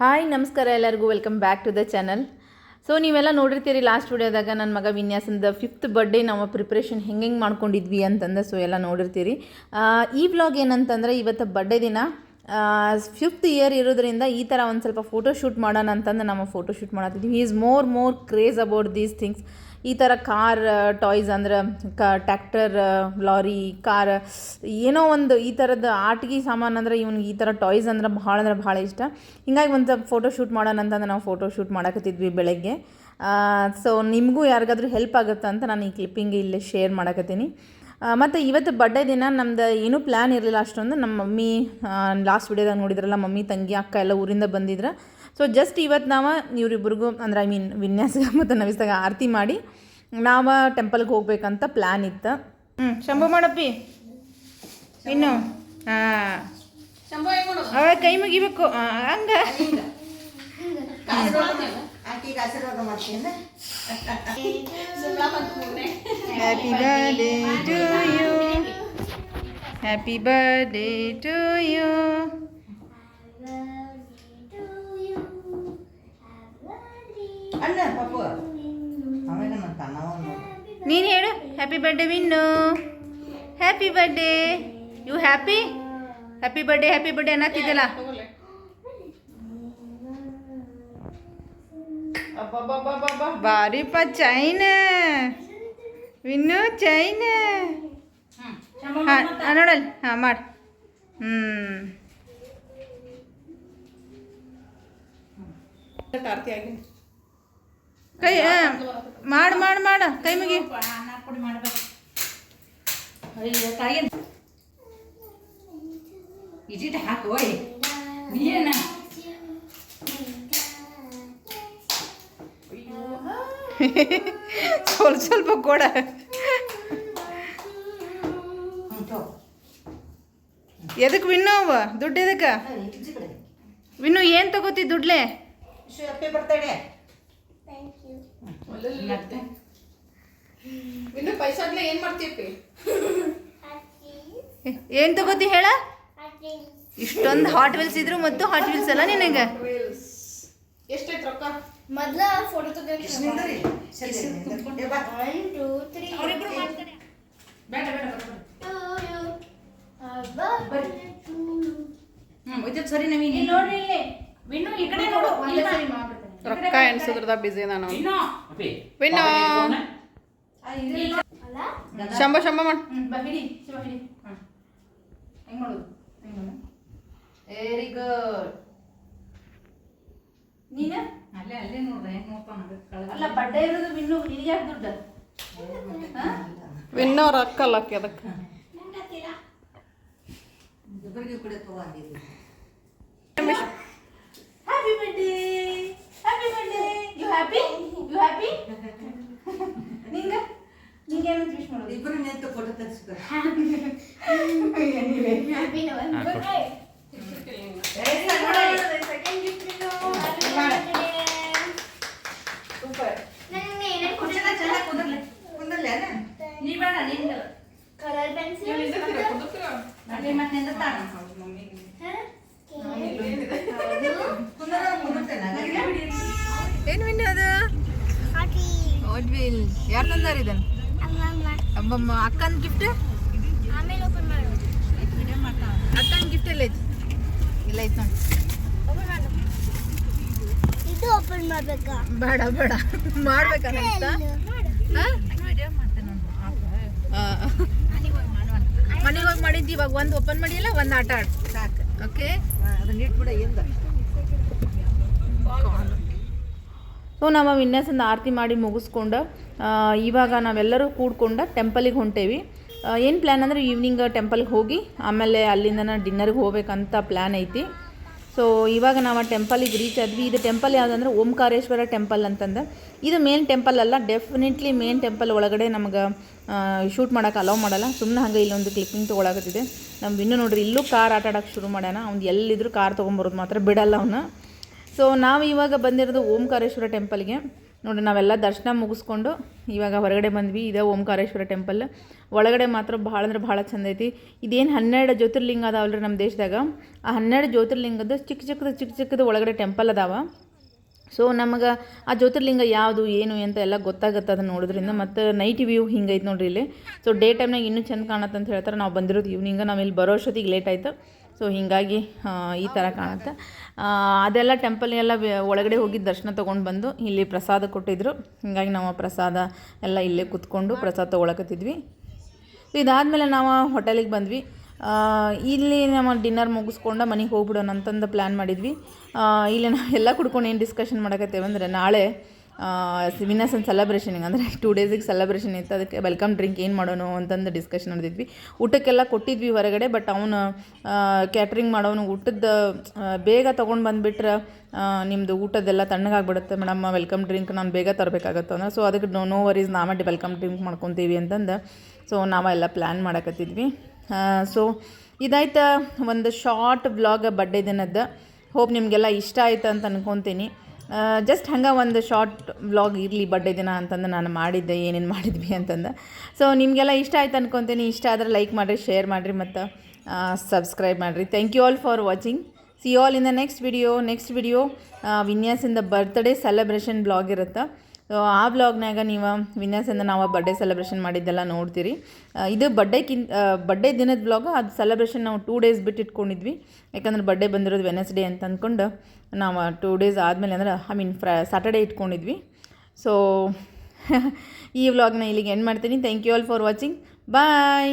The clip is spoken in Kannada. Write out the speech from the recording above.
ಹಾಯ್, ನಮಸ್ಕಾರ ಎಲ್ಲರಿಗೂ. Welcome back to the channel so ನೀವೆಲ್ಲ ನೋಡಿರ್ತೀರಿ ಲಾಸ್ಟ್ ವಿಡಿಯೋದಾಗ ನನ್ನ ಮಗ ವಿನ್ಯಾಸದ ಫಿಫ್ತ್ ಬರ್ಡೇ ನಾವು ಪ್ರಿಪ್ರೇಷನ್ ಹೆಂಗೆ ಹೆಂಗೆ ಮಾಡ್ಕೊಂಡಿದ್ವಿ ಅಂತಂದು ಸೊ ಎಲ್ಲ ನೋಡಿರ್ತೀರಿ. ಈ ವ್ಲಾಗ್ ಏನಂತಂದ್ರೆ ಇವತ್ತು ಬರ್ಡೇ ದಿನ. ಫಿಫ್ತ್ ಇಯರ್ ಇರೋದ್ರಿಂದ ಈ ಥರ ಒಂದು ಸ್ವಲ್ಪ ಫೋಟೋ ಶೂಟ್ ಮಾಡೋಣ ಅಂತಂದು ನಾವು photo shoot ಮಾಡತ್ತಿದ್ವಿ is more more craze about these things ಈ ಥರ ಕಾರ್ ಟಾಯ್ಸ್ ಅಂದ್ರೆ ಕ, ಟ್ಯಾಕ್ಟರ್ ಲಾರಿ, ಕಾರ್, ಏನೋ ಒಂದು ಈ ಥರದ ಆಟಿಕೆ ಸಾಮಾನು ಅಂದ್ರೆ ಇವ್ನಿಗೆ ಈ ಥರ ಟಾಯ್ಸ್ ಅಂದ್ರೆ ಭಾಳ ಅಂದ್ರೆ ಭಾಳ ಇಷ್ಟ. ಹಿಂಗಾಗಿ ಒಂದು ಫೋಟೋ ಶೂಟ್ ಮಾಡೋಣ ಅಂತಂದ್ರೆ ನಾವು ಫೋಟೋ ಶೂಟ್ ಮಾಡಕತ್ತಿದ್ವಿ ಬೆಳಗ್ಗೆ. ಸೊ ನಿಮಗೂ ಯಾರಿಗಾದ್ರೂ ಹೆಲ್ಪ್ ಆಗುತ್ತೆ ಅಂತ ನಾನು ಈ ಕ್ಲಿಪ್ಪಿಂಗ್ ಇಲ್ಲಿ ಶೇರ್ ಮಾಡಕತ್ತೀನಿ. ಮತ್ತು ಇವತ್ತು ಬರ್ಡೇ ದಿನ ನಮ್ದು ಏನೂ ಪ್ಲ್ಯಾನ್ ಇರಲಿಲ್ಲ ಅಷ್ಟೊಂದು. ನಮ್ಮ ಮಮ್ಮಿ ಲಾಸ್ಟ್ ವಿಡಿಯೋದಾಗ ನೋಡಿದ್ರಲ್ಲ ಮಮ್ಮಿ, ತಂಗಿ, ಅಕ್ಕ ಎಲ್ಲ ಊರಿಂದ ಬಂದಿದ್ರು. ಸೊ ಜಸ್ಟ್ ಇವತ್ತು ನಾವು ಇವರಿಬ್ಬರಿಗೂ ಅಂದ್ರೆ ಐ ಮೀನ್ ವಿನ್ಯಾಸ ಮತ್ತು ನವಿಸ್ದಾಗ ಆರತಿ ಮಾಡಿ ನಾವು ಟೆಂಪಲ್ಗೆ ಹೋಗ್ಬೇಕಂತ ಪ್ಲ್ಯಾನ್ ಇತ್ತು. ಹ್ಞೂ ಶಂಭು ಮಾಡಪ್ಪಿ. ಇನ್ನು ಹಾಂ. ಕೈ ಮುಗಿಬೇಕು. ಹಂಗ. Happy birthday to you happy birthday to you ಪಾಪು ನೀನು ಹೇಳು happy birthday Vinnu. Happy birthday you happy happy birthday happy birthday ಅನ್ನತ್ತಿದ್ದಲ್ಲ. ಬಾರಿಪ್ಪ ಚೈನ. ವಿನ್ನು ಚೈನ. ಹಾಂ ನೋಡಲ್ ಹಾಂ ಮಾಡಿ. ಹ್ಞೂ ಕೈ ಮಾಡು ಮಾಡು ಮಾಡ. ಕೈ ಮುಗಿ. ಇಜಿಟ್ ಹಾಕು ಓಯ್. ನೀನ ಸ್ವಲ್ಪ ಸ್ವಲ್ಪ ಕೊಡ. ಎದಕ್ಕೆ ವಿನ್ನು ಅವ? ದುಡ್ಡು ಎದಕ್ಕೆ? ವಿನ್ನು ಏನು ತಗೋತಿ ದುಡ್ಲೆ? ಇನ್ನು ಏನ್ ಏನು ತಗೋತಿ ಹೇಳ? ಇಷ್ಟೊಂದು ಹಾಟ್ ವೀಲ್ಸ್ ಇದ್ರು ಮತ್ತು ಹಾಟ್ ವೀಲ್ಸ್ ಅಲ್ಲ ನಿನಗೆ? ಎಷ್ಟೈತ್ ರೊಕ್ಕ? ಮೊದ್ಲ ಫೋಟೋ ತೆಗಿಯೋಕೆ ನಿಂದ್ರಿ ಸರಿ ನವೀನ್. ನೋಡ್ರಿ ಇಲ್ಲಿ. ವಿನ್ನು ಈ ಕಡೆ ನೋಡು ಒಂದೇ ಸರಿ ಮಾಡ್ಬಿಡ್ತಾನೆ. ರೊಕ್ಕ ಎಣ್ಸೋದ್ರದ ಬಿಸಿ ನಾನು ವಿನ್ನು ಅಪ್ಪಿ ವಿನ್ನು ಅಲ್ಲ ಶಂಭ ಶಂಭ ಮಾಡ್ ಹ್ಮ್ ಬಾ ಹಿಡಿ ಶಿವ ಹಿಡಿ ಹ್ಮ್ ಹೆಂಗ್ ಮಾಡೋದು ಹೆಂಗ್ ಮಾಡೋದು ವೆರಿ ಗುಡ್ ನೀನ ಅಲ್ಲೇ ಅಲ್ಲೇ ನೋಡ್ದೆ ಹೆಂಗ್ ನೋಡ್ತಾನ ಅಲ್ಲ ಬಡ್ಡೆ ಇರೋದು ವಿನ್ನು ನಿನಗೆ ಯಾಕೆ ದುಡ್ಡು ವಿನ್ನೋ ರೊಕ್ಕ ಅಲ್ಲಕ್ಕೆ ಅದಕ್ಕೆ ಇಬ್ಬರಿಗೂ ಕೂಡ ತಗೊಂಡಿದ್ವಿ happy birthday happy birthday you happy you happy ನಿಂಗ? ನಿಂಗೆ ಏನು ವಿಶ್ ಮಾಡೋದು? ಇಬ್ಬರು ನಿಂತು ಫೋಟೋ ತೆಗಿಸ್ಬೇಕು ಹ್ಯಾಪಿ ನವೆಂಬರ್ ಸೆಕೆಂಡ್ ಗಿಫ್ಟ್ ಏನು ವಿನ್ ಅದು? ಓಡ್ವಿಲ್ ಯಾರು ತಂದಾರ ಇದನ್ನು? ಅಮ್ಮಮ್ಮ. ಅಕ್ಕನ ಗಿಫ್ಟ್ ಆಮೇಲೆ ಓಪನ್ ಮಾಡು. ಅಕ್ಕನ ಗಿಫ್ಟ್ ಎಲ್ಲ ಐತಿ ಇಲ್ಲ ಐತಿ ನೋಡಿ. ಇದು ಓಪನ್ ಮಾಡ್ಬೇಕಾ? ಬೇಡ ಬೇಡ. ಮಾಡ್ಬೇಕಂತ ಮನೆಗೆ ಹೋಗಿ ಮಾಡಿದ್ದು ಇವಾಗ ಒಂದು ಓಪನ್ ಮಾಡಿಲ್ಲ ಒಂದು ಆಟ ಆಡ್. ಸಾಕು. ಓಕೆ ಅದನ್ನ ಇಟ್ಬಿಡ ಎಂದ? ಸೊ ನಾವು ವಿನ್ಯಾಸದ ಆರತಿ ಮಾಡಿ ಮುಗಿಸ್ಕೊಂಡು ಇವಾಗ ನಾವೆಲ್ಲರೂ ಕೂಡ್ಕೊಂಡು ಟೆಂಪಲಿಗೆ ಹೊಂಟೇವಿ. ಏನು ಪ್ಲ್ಯಾನ್ ಅಂದರೆ ಈವ್ನಿಂಗ್ ಟೆಂಪಲ್ಗೆ ಹೋಗಿ, ಆಮೇಲೆ ಅಲ್ಲಿಂದ ಡಿನ್ನರ್ಗೆ ಹೋಗ್ಬೇಕಂತ ಪ್ಲ್ಯಾನ್ ಐತಿ. ಸೊ ಇವಾಗ ನಾವು ಟೆಂಪಲಿಗೆ ರೀಚ್ ಆದ್ವಿ. ಇದು ಟೆಂಪಲ್ ಯಾವುದಂದ್ರೆ ಓಂಕಾರೇಶ್ವರ ಟೆಂಪಲ್ ಅಂತಂದು. ಇದು ಮೇನ್ ಟೆಂಪಲ್ ಅಲ್ಲ ಡೆಫಿನೆಟ್ಲಿ ಮೇನ್ ಟೆಂಪಲ್ ಒಳಗಡೆ ನಮಗೆ ಶೂಟ್ ಮಾಡೋಕೆ ಅಲೌ ಮಾಡಲ್ಲ. ಸುಮ್ಮನೆ ಹಂಗೆ ಇಲ್ಲೊಂದು ಕ್ಲಿಪ್ಪಿಂಗ್ ತೊಗೊಳಕತ್ತಿದೆ ನಮ್ಮ ಇನ್ನು ನೋಡ್ರಿ, ಇಲ್ಲೂ ಕಾರ್ ಆಟ ಶುರು ಮಾಡ್ಯಾನ. ಅವ್ನು ಎಲ್ಲಿದ್ರು ಕಾರ್ ತೊಗೊಂಬರೋದು ಮಾತ್ರ ಬಿಡಲ್ಲ ಅವನು. ಸೊ ನಾವು ಇವಾಗ ಬಂದಿರೋದು ಓಂಕಾರೇಶ್ವರ ಟೆಂಪಲ್ಗೆ. ನೋಡಿ, ನಾವೆಲ್ಲ ದರ್ಶನ ಮುಗಿಸ್ಕೊಂಡು ಇವಾಗ ಹೊರಗಡೆ ಬಂದ್ವಿ. ಇದೇ ಓಂಕಾರೇಶ್ವರ ಟೆಂಪಲ್. ಒಳಗಡೆ ಮಾತ್ರ ಭಾಳ ಅಂದ್ರೆ ಭಾಳ ಚಂದ ಐತಿ. ಇದೇನು ಹನ್ನೆರಡು ಜ್ಯೋತಿರ್ಲಿಂಗ ಅದಾವಲ್ರಿ ನಮ್ಮ ದೇಶದಾಗ? ಆ ಹನ್ನೆರಡು ಜ್ಯೋತಿರ್ಲಿಂಗದ ಚಿಕ್ಕ ಚಿಕ್ಕದ ಚಿಕ್ಕ ಚಿಕ್ಕದ ಒಳಗಡೆ ಟೆಂಪಲ್ ಅದಾವ. ಸೊ ನಮಗೆ ಆ ಜ್ಯೋತಿರ್ಲಿಂಗ ಯಾವುದು, ಏನು ಅಂತ ಎಲ್ಲ ಗೊತ್ತಾಗುತ್ತೆ ಅದನ್ನು ನೋಡೋದ್ರಿಂದ. ಮತ್ತು ನೈಟ್ ವ್ಯೂ ಹಿಂಗೈತೆ ನೋಡ್ರಿ ಇಲ್ಲಿ. ಸೊ ಡೇ ಟೈಮ್ನಾಗ ಇನ್ನೂ ಚೆಂದ ಕಾಣತ್ತೆ ಅಂತ ಹೇಳ್ತಾರೆ. ನಾವು ಬಂದಿರೋದು ಈವ್ನಿಂಗ ನಾವು ಇಲ್ಲಿ ಬರೋ ಅಷ್ಟೊತ್ತಿಗೆ ಲೇಟ್ ಆಯಿತು. ಸೊ ಹೀಗಾಗಿ ಈ ಥರ ಕಾಣುತ್ತೆ. ಅದೆಲ್ಲ ಟೆಂಪಲ್ ಎಲ್ಲ ಒಳಗಡೆ ಹೋಗಿ ದರ್ಶನ ತೊಗೊಂಡು ಬಂದು ಇಲ್ಲಿ ಪ್ರಸಾದ ಕೊಟ್ಟಿದ್ರು. ಹೀಗಾಗಿ ನಾವು ಪ್ರಸಾದ ಎಲ್ಲ ಇಲ್ಲೇ ಕುತ್ಕೊಂಡು ಪ್ರಸಾದ ತೊಗೊಳಕತ್ತಿದ್ವಿ. ಇದಾದಮೇಲೆ ನಾವು ಹೋಟೆಲಿಗೆ ಬಂದ್ವಿ. ಇಲ್ಲಿ ನಮ್ಮ ಡಿನ್ನರ್ ಮುಗಿಸ್ಕೊಂಡು ಮನೆಗೆ ಹೋಗ್ಬಿಡೋಣ ಅಂತಂದು ಪ್ಲ್ಯಾನ್ ಮಾಡಿದ್ವಿ. ಇಲ್ಲಿ ನಾವು ಎಲ್ಲ ಕುಡ್ಕೊಂಡು ಏನು ಡಿಸ್ಕಷನ್ ಮಾಡಕತ್ತೇವೆ ಅಂದರೆ ನಾಳೆ ವಿನಸನ್ ಸೆಲೆಬ್ರೇಷನಿಗೆ ಅಂದರೆ ಟೂ ಡೇಸಿಗೆ ಸೆಲೆಬ್ರೇಷನ್ ಇತ್ತು. ಅದಕ್ಕೆ ವೆಲ್ಕಮ್ ಡ್ರಿಂಕ್ ಏನು ಮಾಡೋಣ ಅಂತಂದು ಡಿಸ್ಕಷನ್ ನಡೆದಿದ್ವಿ. ಊಟಕ್ಕೆಲ್ಲ ಕೊಟ್ಟಿದ್ವಿ ಹೊರಗಡೆ ಬಟ್ ಅವನು ಕ್ಯಾಟ್ರಿಂಗ್ ಮಾಡೋನು ಊಟದ ಬೇಗ ತೊಗೊಂಡು ಬಂದುಬಿಟ್ರೆ ನಿಮ್ಮದು ಊಟದೆಲ್ಲ ತಣ್ಣಗಾಗ್ಬಿಡುತ್ತೆ. ಮೇಡಮ್ ವೆಲ್ಕಮ್ ಡ್ರಿಂಕ್ ನಾನು ಬೇಗ ತರಬೇಕಾಗತ್ತೆ ಅಂದ್ರೆ ಸೊ ಅದಕ್ಕೆ ನೋ ನೋ ವರೀಸ್ ನಾವೇ ವೆಲ್ಕಮ್ ಡ್ರಿಂಕ್ ಮಾಡ್ಕೊತೀವಿ ಅಂತಂದು ಸೊ ನಾವೆಲ್ಲ ಪ್ಲ್ಯಾನ್ ಮಾಡಕತ್ತಿದ್ವಿ. ಸೊ ಇದಾಯ್ತು, ಒಂದು ಶಾರ್ಟ್ ಬ್ಲಾಗ್ ಬಡ್ಡೆ ದಿನದ್ದು. ಹೋಪ್ ನಿಮಗೆಲ್ಲ ಇಷ್ಟ ಆಯ್ತು ಅಂತ ಅನ್ಕೊತೀನಿ. ಜಸ್ಟ್ ಹಂಗೆ ಒಂದು ಶಾರ್ಟ್ ವ್ಲಾಗ್ ಇರಲಿ ಬರ್ಡೇ ದಿನ ಅಂತಂದು ನಾನು ಮಾಡಿದ್ದೆ, ಏನೇನು ಮಾಡಿದ್ವಿ ಅಂತಂದು. ಸೊ ನಿಮಗೆಲ್ಲ ಇಷ್ಟ ಆಯ್ತು ಅನ್ಕೊತೀನಿ. ಇಷ್ಟ ಆದರೆ ಲೈಕ್ ಮಾಡಿರಿ ಶೇರ್ ಮಾಡಿರಿ ಮತ್ತು ಸಬ್ಸ್ಕ್ರೈಬ್ ಮಾಡಿರಿ. Thank you all for watching see all in the next video next video ವಿನ್ಯಾಸಿಂದ birthday celebration blog ಇರುತ್ತೆ? ಸೊ ಆ ಬ್ಲಾಗ್ನಾಗ ನೀವು ವಿನ್ಯಾಸದಿಂದ ನಾವು ಬರ್ಡೇ ಸೆಲೆಬ್ರೇಷನ್ ಮಾಡಿದ್ದೆಲ್ಲ ನೋಡ್ತೀರಿ. ಇದು ಬರ್ಡೇಕ್ಕಿಂತ ಬರ್ಡೇ ದಿನದ ಬ್ಲಾಗ್ ಅದು ಸೆಲೆಬ್ರೇಷನ್ ನಾವು ಟೂ ಡೇಸ್ ಬಿಟ್ಟು ಇಟ್ಕೊಂಡಿದ್ವಿ. ಯಾಕಂದ್ರೆ ಬರ್ಡೇ ಬಂದಿರೋದು ವೆನಸ್ಡೇ ಅಂತ ಅಂದ್ಕೊಂಡು ನಾವು ಟೂ ಡೇಸ್ ಆದಮೇಲೆ ಅಂದ್ರೆ ಐ ಮೀನ್ ಫ್ರ ಸಾಟರ್ಡೇ ಇಟ್ಕೊಂಡಿದ್ವಿ. ಸೊ ಈ ವ್ಲಾಗ್ನ ಇಲ್ಲಿಗೆ ಎಂಡ್ ಮಾಡ್ತೀನಿ. Thank you all for watching bye